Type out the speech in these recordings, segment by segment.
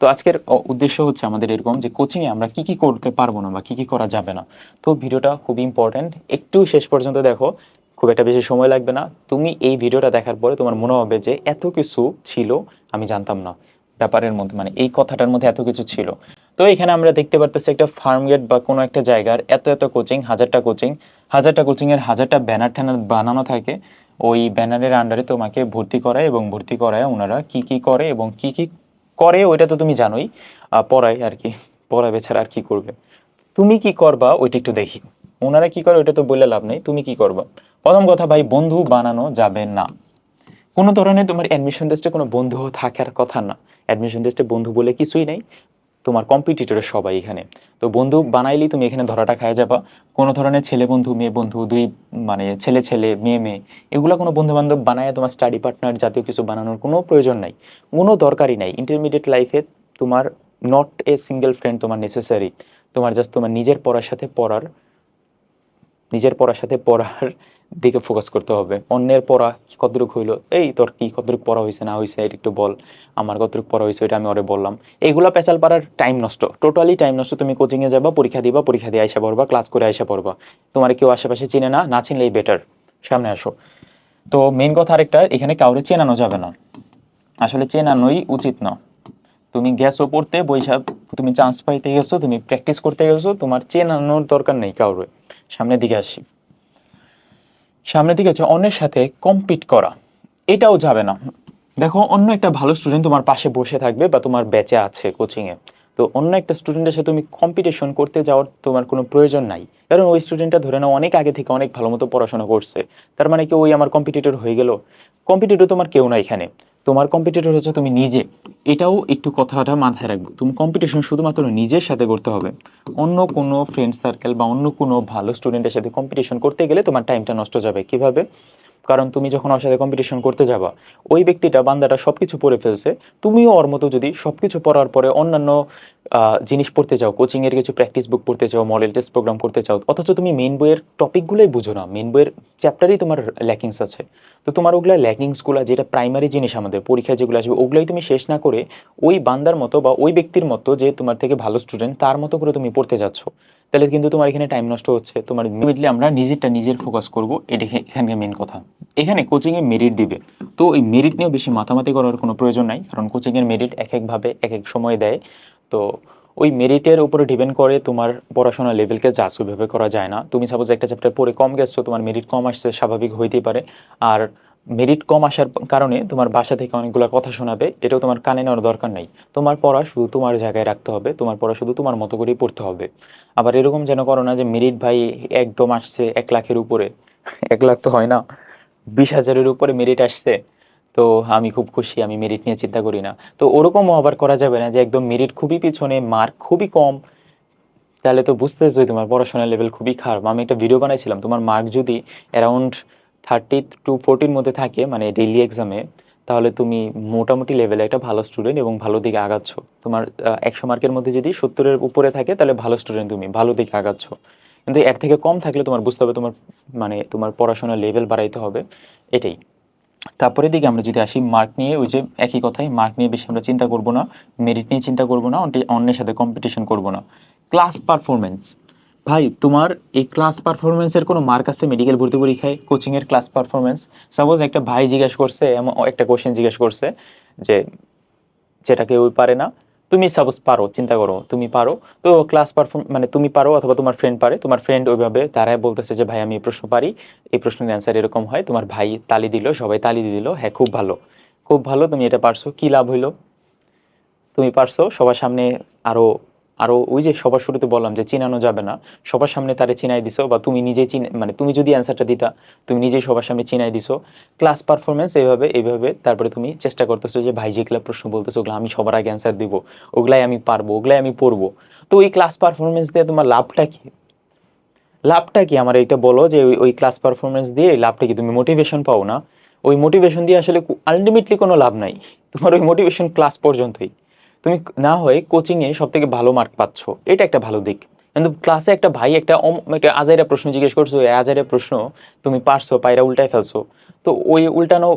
তো আজকের উদ্দেশ্য হচ্ছে আমাদের এরকম যে কোচিংয়ে আমরা কি কি করতে পারব না বা কি কি করা যাবে না। তো ভিডিওটা খুব ইম্পর্ট্যান্ট একটু শেষ পর্যন্ত দেখো, খুব একটা বেশি সময় লাগবে না। তুমি এই ভিডিওটা দেখার পরে তোমার মনে হবে যে এত কিছু ছিল, আমি জানতাম না। ব্যাপারের মধ্যে মানে এই কথাটার মধ্যে এত কিছু ছিল। তো এখানে আমরা দেখতে পারতেছি একটা ফার্ম গেট বা কোনো একটা জায়গার এত এত কোচিং হাজারটা কোচিং হাজারটা কোচিংয়ের হাজারটা ব্যানার ট্যানার বানানো থাকে। ওই ব্যানারের আন্ডারে তোমাকে ভর্তি করায় এবং ভর্তি করায় ওনারা কি কি করে এবং কি কি করে, ওইটা তো তুমি জানোই। পড়াই আর কি পড়াবে ছাড়া আর কি করবে। তুমি কি করবা, ওইটা একটু দেখি। ওনারা কি করে, ওইটা তো বলে লাভ নেই। তুমি কি করবা? প্রথম কথা ভাই, বন্ধু বানানো যাবে না। কোনো ধরনের তোমার অ্যাডমিশন টেস্টে কোনো বন্ধু থাকার কথা না। অ্যাডমিশন টেস্টে বন্ধু বলে কিছুই নেই। তোমার কম্পিটিটরের সবাই এখানে। তো বন্ধু, বানাইলেই তুমি এখানে ধরাটা খায় যাবা। কোনো ধরনের ছেলে বন্ধু, মেয়ে বন্ধু, দুই মানে ছেলে ছেলে, মেয়ে মেয়ে, এগুলো কোনো বন্ধু বান্ধব বানায় তোমার স্টাডি পার্টনার জাতীয় কিছু বানানোর কোনো প্রয়োজন নাই। কোনো দরকারই নাই। ইন্টারমিডিয়েট লাইফে তোমার নট এ সিঙ্গেল ফ্রেন্ড তোমার নেসেসারি তোমার জাস্ট তোমার নিজের পড়ার সাথে পড়ার নিজের পড়ার সাথে পড়ার দিকে ফোকাস করতে হবে। অন্যের পড়া কি কতটুকু হইল? এই তোর কি কতটুকু পড়া হয়েছে না হয়েছে এটা একটু বল। আমার কতটুকু পড়া হয়েছে এটা আমি ওরে বললাম। এইগুলো পেঁচাল পাড়ার টাইম নষ্ট। টোটালি টাইম নষ্ট। তুমি কোচিংয়ে যাবা, পরীক্ষা দিবা, পরীক্ষা দিয়ে আইসা পড়বা ক্লাস করে আইসা পড়বা। তোমার কেউ আশেপাশে চিনে না না চিনলেই বেটার সামনে আসো। তো মেন কথা আরেকটা, এখানে কাউরে চেনানো যাবে না। আসলে চেনানোই উচিত না। তুমি গেছো পড়তে বৈশাখ তুমি চান্স পাইতে গেছো, তুমি প্র্যাকটিস করতে গেছো, তোমার চেনানোর দরকার নেই কাউরে। সামনের দিকে আসি। সামনের দিকে হচ্ছে অন্যের সাথে কম্পিট করা। এটাও যাবে না। দেখো, অন্য একটা ভালো স্টুডেন্ট তোমার পাশে বসে থাকবে বা তোমার ব্যাচে আছে কোচিংয়ে তো অন্য একটা স্টুডেন্টের সাথে তুমি কম্পিটিশন করতে যাওয়ার তোমার কোনো প্রয়োজন নাই। কারণ ওই স্টুডেন্টটা ধরে নাও অনেক আগে থেকে অনেক ভালো মতো পড়াশোনা করছে। তার মানে কি ওই আমার কম্পিটিটর হয়ে গেল। কম্পিটিটর তোমার কেউ না এখানে। তোমার কম্পিটিটর হচ্ছে তুমি নিজে। এটাও একটু কথাটা মাথায় রাখব। তুমি কম্পিটিশন শুধুমাত্র নিজের সাথে করতে হবে। অন্য কোনো ফ্রেন্ড সার্কেল বা অন্য কোনো ভালো স্টুডেন্টের সাথে কম্পিটিশন করতে গেলে তোমার টাইমটা নষ্ট যাবে। কীভাবে? কারণ তুমি যখন ওর সাথে কম্পিটিশন করতে যাবা, ওই ব্যক্তিটা, বান্দাটা সব কিছু পড়ে ফেলছে। তুমিও ওর মতো যদি সব কিছু পড়ার পরে অন্যান্য জিনিস পড়তে চাও কোচিংয়ের কিছু প্র্যাকটিস বুক পড়তে চাও মডেল টেস্ট প্রোগ্রাম করতে চাও অথচ তুমি মেন বইয়ের টপিকগুলোই বুঝো না। মেন বইয়ের চ্যাপ্টারই তোমার ল্যাকিংস আছে। তো তোমার ওগুলা ল্যাকিংসগুলো যেটা প্রাইমারি জিনিস আমাদের, পরীক্ষায় যেগুলো আসবে, ওগুলোই তুমি শেষ না করে ওই বান্দার মতো বা ওই ব্যক্তির মতো যে তোমার থেকে ভালো স্টুডেন্ট তার মতো করে তুমি পড়তে যাচ্ছ। তাহলে কিন্তু তোমার এখানে টাইম নষ্ট হচ্ছে। তোমার ইমিডিয়েটলি আমরা নিজেরটা নিজের ফোকাস করব। এটা এখা- এখানকার মেন কথা। এখানে কোচিংয়ে মেরিট দিবে। তো ওই মেরিট নিয়েও বেশি মাথামাতি করার কোনো প্রয়োজন নাই। কারণ কোচিংয়ের মেরিট এক একভাবে এক এক সময় দেয়। তো ওই মেরিটের উপরে ডিপেন্ড করে তোমার পড়াশোনার লেভেলকে জাজ ওইভাবে করা যায় না। তুমি সাপোজ একটা চ্যাপ্টার পড়ে কম গেছো, তোমার মেরিট কম আসছে, স্বাভাবিক হইতেই পারে। আর মেরিট কম আসার কারণে তোমার বাসা থেকে অনেকগুলো কথা শোনাবে, এটাও তোমার কানে নেওয়ার দরকার নেই। তোমার পড়া শুধু তোমার জায়গায় রাখতে হবে, তোমার পড়া শুধু তোমার মতো করেই পড়তে হবে। আবার এরকম যেন করো না যে মেরিট ভাই একদম আসছে এক লাখের উপরে, এক লাখ তো হয় না, বিশ হাজারের উপরে মেরিট আসছে, তো আমি খুব খুশি, আমি মেরিট নিয়ে চিন্তা করি না। তো ওরকমও আবার করা যাবে না যে একদম মেরিট খুবই পিছনে মার্ক খুবই কম, তাহলে তো বুঝতেছো তোমার পড়াশোনার লেভেল খুবই খারাপ। আমি একটা ভিডিও বানাইছিলাম, তোমার মার্ক যদি অ্যারাউন্ড থার্টি টু ফোরটির মধ্যে থাকে মানে ডেইলি এক্সামে তাহলে তুমি মোটামুটি লেভেলে একটা ভালো স্টুডেন্ট এবং ভালো দিকে আগাচ্ছ। তোমার একশো মার্কের মধ্যে যদি সত্তরের উপরে থাকে, তাহলে ভালো স্টুডেন্ট তুমি, ভালো দিকে আগাচ্ছ। কিন্তু এর থেকে কম থাকলে তোমার বুঝতে হবে তোমার মানে তোমার পড়াশোনার লেভেল বাড়াইতে হবে, এটাই। তারপরে দিকে আমরা যদি আসি মার্ক নিয়ে, ওই যে একই কথাই মার্ক নিয়ে বেশি আমরা চিন্তা করব না মেরিট নিয়ে চিন্তা করব না অন্যের সাথে কম্পিটিশন করব না। ক্লাস পারফরমেন্স ভাই, তোমার এই ক্লাস পারফরমেন্সের কোনো মার্ক আছে? মেডিকেল ভর্তি পরীক্ষায় কোচিংয়ের ক্লাস পারফরমেন্স সাপোজ একটা ভাই জিজ্ঞেস করছে একটা কোশ্চেন জিজ্ঞেস করছে যে, যেটা কেউ পারে না, তুমি সাপোজ পারো, চিন্তা করো, তুমি পারো। তো ক্লাস পারফর্ম মানে তুমি পারো অথবা তোমার ফ্রেন্ড পারে, তোমার ফ্রেন্ড ওইভাবে তারাই বলতেছে যে, ভাই, আমি এই প্রশ্ন পারি। এই প্রশ্নের অ্যান্সার এরকম হয়, তোমার ভাই তালি দিল, সবাই তালি দিয়ে দিল হ্যাঁ খুব ভালো। খুব ভালো, তুমি এটা পারছ, কি লাভ হইল? তুমি পারছ, সবার সামনে আরও আরও ওই যে সবার শুরুতে বললাম যে চিনানো যাবে না, সবার সামনে তারে চিনাই দিছো বা তুমি নিজে চিন মানে তুমি যদি অ্যান্সারটা দিতা, তুমি নিজেই সবার সামনে চিনাই দিছো ক্লাস পারফরমেন্স এইভাবে এইভাবে তারপরে তুমি চেষ্টা করতেছো যে ভাই যেগুলো প্রশ্ন বলতেছো ওগুলো আমি সবার আগে অ্যান্সার দিব, ওগুলাই আমি পারব, ওগুলাই আমি পড়ব। তো ওই ক্লাস পারফরমেন্স দিয়ে তোমার লাভটা কি? লাভটা কি? আমার এইটা বলো যে ওই- ওই ক্লাস পারফরমেন্স দিয়ে লাভটা কি? তুমি মোটিভেশন পাও না? ওই মোটিভেশন দিয়ে আসলে আলটিমেটলি কোনো লাভ নাই। তোমার ওই মোটিভেশন ক্লাস পর্যন্তই। তুমি না হয়ে কোচিংয়ে সব থেকে ভালো মার্ক পাচ্ছ। এটা একটা ভালো দিক। কিন্তু ক্লাসে একটা ভাই, একটা একটা আজাইরা প্রশ্ন জিজ্ঞেস করছ আজাইরা প্রশ্ন তুমি পারছ, পায়রা উল্টায় ফেলছো? তো ওই উল্টানো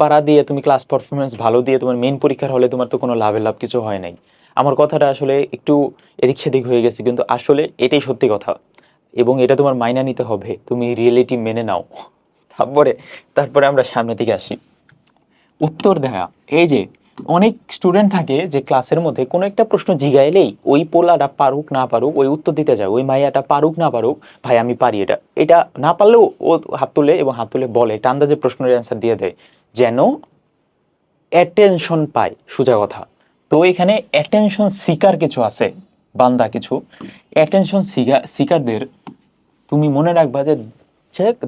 পাড়া দিয়ে তুমি ক্লাস পারফরমেন্স ভালো দিয়ে তোমার মেন পরীক্ষার হলে তোমার তো কোনো লাভের লাভ কিছু হয় নাই। আমার কথাটা আসলে একটু এদিক সেদিক হয়ে গেছে, কিন্তু আসলে এটাই সত্যি কথা। এবং এটা তোমার মাইনা নিতে হবে। তুমি রিয়েলিটি মেনে নাও। তারপরে তারপরে আমরা সামনের দিকে আসি। উত্তর দেয়া, এই যে অনেক স্টুডেন্ট থাকে যে ক্লাসের মধ্যে কোনো একটা প্রশ্ন জিগাইলেই ওই পোলাটা পারুক না পারুক, ওই উত্তর দিতে যায়, ওই মাইয়াটা পারুক না পারুক, ভাই, আমি পারি এটা। এটা না পারলেও ও হাত তুলে এবং হাত তুলে বলে এটা আন্দাজে প্রশ্নের অ্যান্সার দিয়ে দেয়, যেন অ্যাটেনশন পায় সোজা কথা। তো এখানে অ্যাটেনশন সিকার কিছু আছে, বান্দা কিছু। অ্যাটেনশন সিকার সিকারদের তুমি মনে রাখবা যে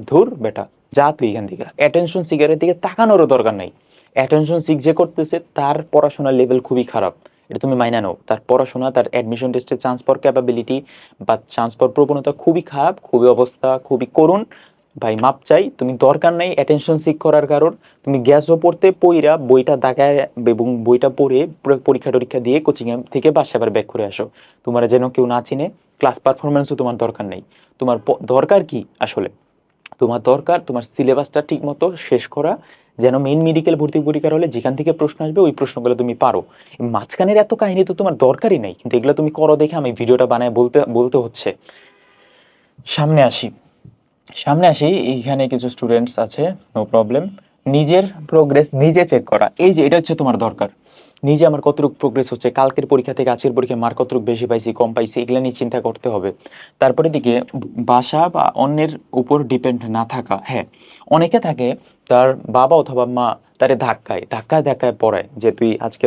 ধুর, বেটা, যা তুই এখান থেকে। অ্যাটেনশন সিকারের দিকে তাকানোরও দরকার নাই। অ্যাটেনশন সিক যে করতেছে, তার পড়াশোনার লেভেল খুবই খারাপ। এটা তুমি মাইনা নাও। তার পড়াশোনা, তার অ্যাডমিশন টেস্টে চান্স পাওয়ার ক্যাপাবিলিটি বা চান্স পাওয়ার প্রবণতা খুবই খারাপ, খুবই অবস্থা, খুবই করুণ। ভাই, মাপ চাই, তুমি দরকার নাই অ্যাটেনশন সিক করার কারণ। তুমি গ্যাসও পড়তে পইরা বইটা দাগায় এবং বইটা পড়ে পুরো, পরীক্ষা টরীক্ষা দিয়ে কোচিং থেকে বাসা আবার ব্যাক করে আসো। তোমার যেন কেউ না চিনে ক্লাস পারফরমেন্সও তোমার দরকার নেই। তোমার দরকার কি আসলে? তোমার দরকার তোমার সিলেবাসটা ঠিক মতো শেষ করা যেন মেইন মেডিকেল ভর্তি পরীক্ষার হলে যেখান থেকে প্রশ্ন আসবে, ওই প্রশ্নগুলো তুমি পারো। মাঝখানের এত কাহিনী তো তোমার দরকারই নেই, কিন্তু এগুলো তুমি করো দেখে আমি ভিডিওটা বানায় বলতে বলতে হচ্ছে। সামনে আসি। সামনে আসি, এইখানে কিছু স্টুডেন্টস আছে নো প্রবলেম নিজের প্রোগ্রেস নিজে চেক করা। এই যে, এটা হচ্ছে তোমার দরকার। নিজে আমার কতটুকু প্রোগ্রেস হচ্ছে, কালকের পরীক্ষা থেকে আজকের পরীক্ষায় মার কতটুকু বেশি পাইছি, কম পাইছি, এগুলো নিয়ে চিন্তা করতে হবে। তারপরে দিকে, বাসা বা অন্যের উপর ডিপেন্ড না থাকা হ্যাঁ। অনেকে থাকে তার বাবা অথবা মা তারে ধাক্কায় ধাক্কায় ধাক্কায় পড়ায় যে তুই আজকে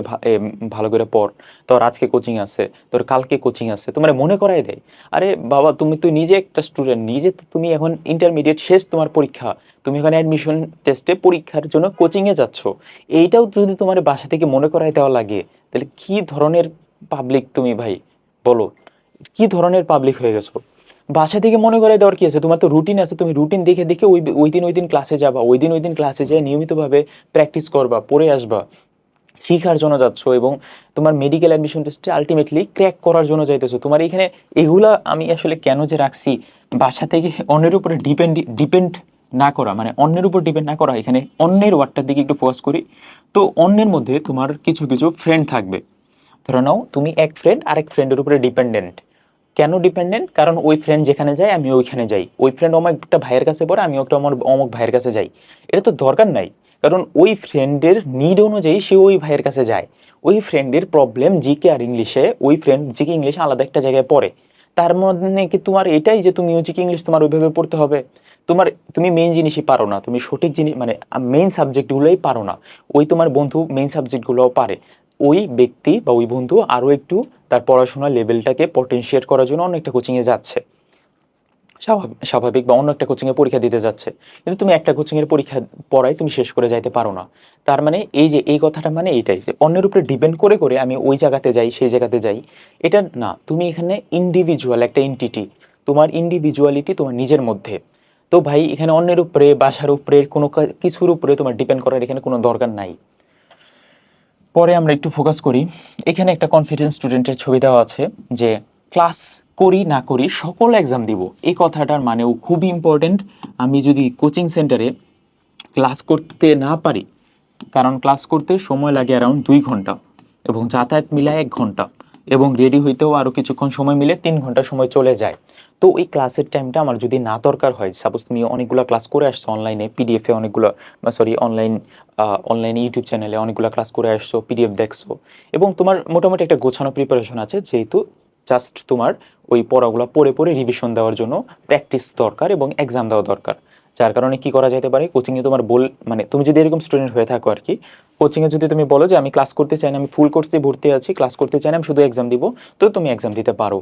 ভালো করে পড়, তোর আজকে কোচিং আছে, তোর কালকে কোচিং আছে, তোমার মনে করাই দেয়। আরে বাবা, তুমি, তুই নিজে একটা স্টুডেন্ট নিজে তো তুমি এখন ইন্টারমিডিয়েট শেষ তোমার পরীক্ষা, তুমি এখানে অ্যাডমিশন টেস্টে পরীক্ষার জন্য কোচিংয়ে যাচ্ছ। এইটাও যদি তোমার বাসা থেকে মনে করাই দেওয়া লাগে, তাহলে কি ধরনের পাবলিক তুমি ভাই? বলো, কি ধরনের পাবলিক হয়ে গেছো? বাসা থেকে মনে করে দেওয়ার কি আছে? তোমার তো রুটিন আছে, তুমি রুটিন দেখে দেখে ওই ওই দিন ওই দিন ক্লাসে যাবা ওই দিন ওই দিন ক্লাসে যেয়ে নিয়মিতভাবে প্র্যাকটিস করবা, পড়ে আসবা। শিখার জন্য যাচ্ছ এবং তোমার মেডিকেল অ্যাডমিশন টেস্টে আলটিমেটলি ক্র্যাক করার জন্য যাইতেছো। তোমার এখানে এগুলা আমি আসলে কেন যে রাখছি, বাসা থেকে অন্যের উপরে ডিপেন্ড ডিপেন্ড না করা মানে অন্যের উপর ডিপেন্ড না করা, এখানে অন্যের ওয়ার্ডটার দিকে একটু ফোকাস করি। তো অন্যের মধ্যে তোমার কিছু কিছু ফ্রেন্ড থাকবে। ধরে নাও, তুমি এক ফ্রেন্ড আরেক ফ্রেন্ডের উপরে ডিপেন্ডেন্ট কেন ডিপেন্ডেন্ট কারণ ওই ফ্রেন্ড যেখানে যায় আমি ওইখানে যাই। ওই ফ্রেন্ড অমুক একটা ভাইয়ের কাছে পড়ে আমি একটা আমার অমুক ভাইয়ের কাছে যাই। এটা তো দরকার নাই। কারণ ওই ফ্রেন্ডের নিড অনুযায়ী সে ওই ভাইয়ের কাছে যায়। ওই ফ্রেন্ডের প্রবলেম জিকে আর ইংলিশে ওই ফ্রেন্ড জিকে ইংলিশে আলাদা একটা জায়গায় পড়ে। তার মধ্যে কি তোমার এটাই যে তুমি জিকে ইংলিশ তোমার ওইভাবে পড়তে হবে? তোমার তুমি মেইন জিনিসই পারো না। তুমি সঠিক জিনিস মানে মেইন সাবজেক্টগুলোই পারো না। ওই তোমার বন্ধু মেইন সাবজেক্টগুলোও পারে। ওই ব্যক্তি বা ওই বন্ধু আরও একটু তার পড়াশোনার লেভেলটাকে পটেনশিয়েট করার জন্য অন্য একটা কোচিংয়ে যাচ্ছে। স্বাভাবিক স্বাভাবিক বা অন্য একটা কোচিংয়ে পরীক্ষা দিতে যাচ্ছে। কিন্তু তুমি একটা কোচিংয়ের পরীক্ষা পড়াই তুমি শেষ করে যাইতে পারো না। তার মানে এই যে, এই কথাটা মানে এইটাই যে, অন্যের উপরে ডিপেন্ড করে করে আমি ওই জায়গাতে যাই, সেই জায়গাতে যাই, এটা না। তুমি এখানে ইন্ডিভিজুয়াল একটা এন্টিটি তোমার ইন্ডিভিজুয়ালিটি তোমার নিজের মধ্যে। তো ভাই, এখানে অন্যের উপরে, বাসার উপরে, কোনো কিছুর উপরে তোমার ডিপেন্ড করার এখানে কোনো দরকার নাই। পরে আমরা একটু ফোকাস করি। এখানে একটা কনফিডেন্স স্টুডেন্টের ছবি দেওয়া আছে যে, ক্লাস করি না করি সকল এক্সাম দিব। এই কথাটার মানেও খুবই ইম্পর্টেন্ট আমি যদি কোচিং সেন্টারে ক্লাস করতে না পারি, কারণ ক্লাস করতে সময় লাগে অ্যারাউন্ড দুই ঘণ্টা এবং যাতায়াত মিলায় এক ঘণ্টা এবং রেডি হইতেও আরও কিছুক্ষণ সময় মিলে তিন ঘণ্টা সময় চলে যায়। তো ওই ক্লাসের টাইমটা আমার যদি না দরকার হয় সাপোজ তুমি অনেকগুলো ক্লাস করে আসছো অনলাইনে পিডিএফে অনেকগুলো সরি অনলাইন অনলাইন ইউটিউব চ্যানেলে অনেকগুলো ক্লাস করে আসছো পিডিএফ দেখছ, এবং তোমার মোটামুটি একটা গোছানো প্রিপারেশন আছে, যেহেতু জাস্ট তোমার ওই পড়াগুলো পড়ে পড়ে রিভিশন দেওয়ার জন্য প্র্যাকটিস দরকার এবং এক্সাম দেওয়া দরকার। যার কারণে কি করা যেতে পারে কোচিংয়ে তোমার বল মানে তুমি যদি এরকম স্টুডেন্ট হয়ে থাকো আর কি কোচিংয়ে যদি তুমি বলো যে আমি ক্লাস করতে চাই না, আমি ফুল কোর্সে ভর্তি আছি ক্লাস করতে চাই না, আমি শুধু এক্সাম দিব, তো তুমি এক্সাম দিতে পারো।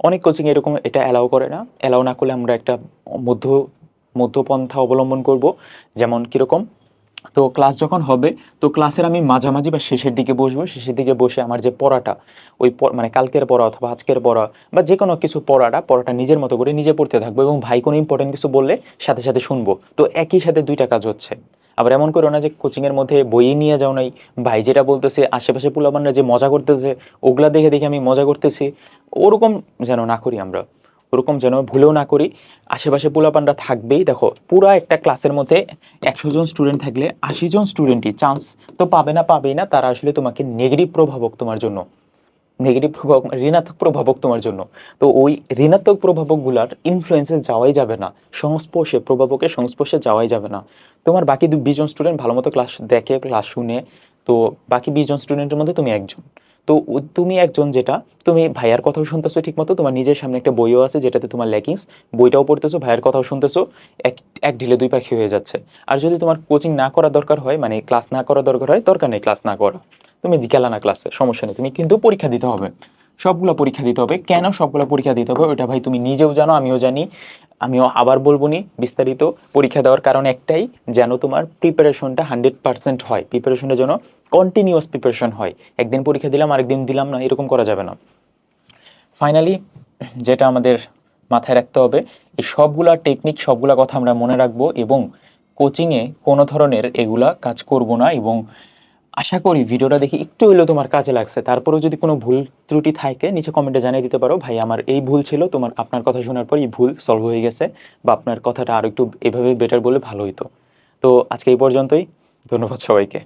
অনেক কোচিং এরকম এটা অ্যালাউ করে না। অ্যালাউ না করলে আমরা একটা মধ্য, মধ্যপন্থা অবলম্বন করব, যেমন কীরকম? তো ক্লাস যখন হবে, তো ক্লাসের আমি মাঝামাঝি বা শেষের দিকে বসবো। শেষের দিকে বসে আমার যে পড়াটা, ওই মানে কালকের পড়া অথবা আজকের পড়া বা যে কোনো কিছু পড়াটা পড়াটা নিজের মতো করে নিজে পড়তে থাকব এবং ভাই কোনো ইম্পর্টেন্ট কিছু বললে সাথে সাথে শুনব। তো একই সাথে দুইটা কাজ হচ্ছে। আবার এমন করো না যে কোচিংয়ের মধ্যে বই নিয়ে যাও নাই। ভাই যেটা বলতেছে, আশেপাশে পুলাবানরা যে মজা করতেছে, ওগুলা দেখে দেখে আমি মজা করতেছি। ওরকম যেন না করি আমরা। ওরকম যেন ভুলেও না করি। আশেপাশে পোলাপানরা থাকবেই। দেখো, পুরো একটা ক্লাসের মধ্যে একশো জন স্টুডেন্ট থাকলে আশি জন স্টুডেন্টই চান্স তো পাবে না পাবেই না, তারা আসলে তোমাকে নেগেটিভ প্রভাবক তোমার জন্য। নেগেটিভ প্রভাবক ঋণাত্মক প্রভাবক তোমার জন্য। তো ওই ঋণাত্মক প্রভাবকগুলার ইনফ্লুয়েন্সে যাওয়াই যাবে না। সংস্পর্শে, প্রভাবকের সংস্পর্শে যাওয়াই যাবে না। তোমার বাকি দু বিশজন স্টুডেন্ট ভালো মতো ক্লাস দেখে ক্লাস শুনে, তো বাকি বিশজন স্টুডেন্টের মধ্যে তুমি একজন। তো তুমি একজন যেটা, তুমি ভাইয়ার কথাও শুনতেছো ঠিক মতো তোমার নিজের সামনে একটা বইও আছে যেটাতে তোমার ল্যাকিংস বইটাও পড়তেছো, ভাইয়ের কথাও শুনতেছো, এক এক ঢিলে দুই পাখি হয়ে যাচ্ছে। আর যদি তোমার কোচিং না করা দরকার হয় মানে ক্লাস না করা দরকার হয়, দরকার নেই ক্লাস না করা। তুমি গেলা না ক্লাসে সমস্যা নেই, তুমি কিন্তু পরীক্ষা দিতে হবে। সবগুলো পরীক্ষা দিতে হবে। কেন সবগুলো পরীক্ষা দিতে হবে? ওটা ভাই তুমি নিজেও জানো, আমিও জানি। আমিও আবার বলব নি, বিস্তারিত পরীক্ষা দেওয়ার কারণ একটাই, যেন তোমার প্রিপারেশনটা হান্ড্রেড পার্সেন্ট হয়। প্রিপারেশনটা যেন কন্টিনিউয়াস প্রিপারেশন হয়। একদিন পরীক্ষা দিলাম, আরেকদিন দিলাম না, এরকম করা যাবে না। ফাইনালি যেটা আমাদের মাথায় রাখতে হবে, এই সবগুলা টেকনিক সবগুলা কথা আমরা মনে রাখব এবং কোচিংয়ে কোনো ধরনের এগুলা কাজ করব না এবং আশা করি ভিডিওটা দেখি একটু হলেও তোমার কাজে লাগছে। তারপরেও যদি কোনো ভুল ত্রুটি থাকে, নিচে কমেন্টে জানিয়ে দিতে পারো। ভাই, আমার এই ভুল ছিল, তোমার, আপনার কথা শোনার পর এই ভুল সলভ হয়ে গেছে বা আপনার কথাটা আরও একটু এভাবে বেটার বলে ভালো হতো তো আজকে এই পর্যন্তই। ধন্যবাদ সবাইকে।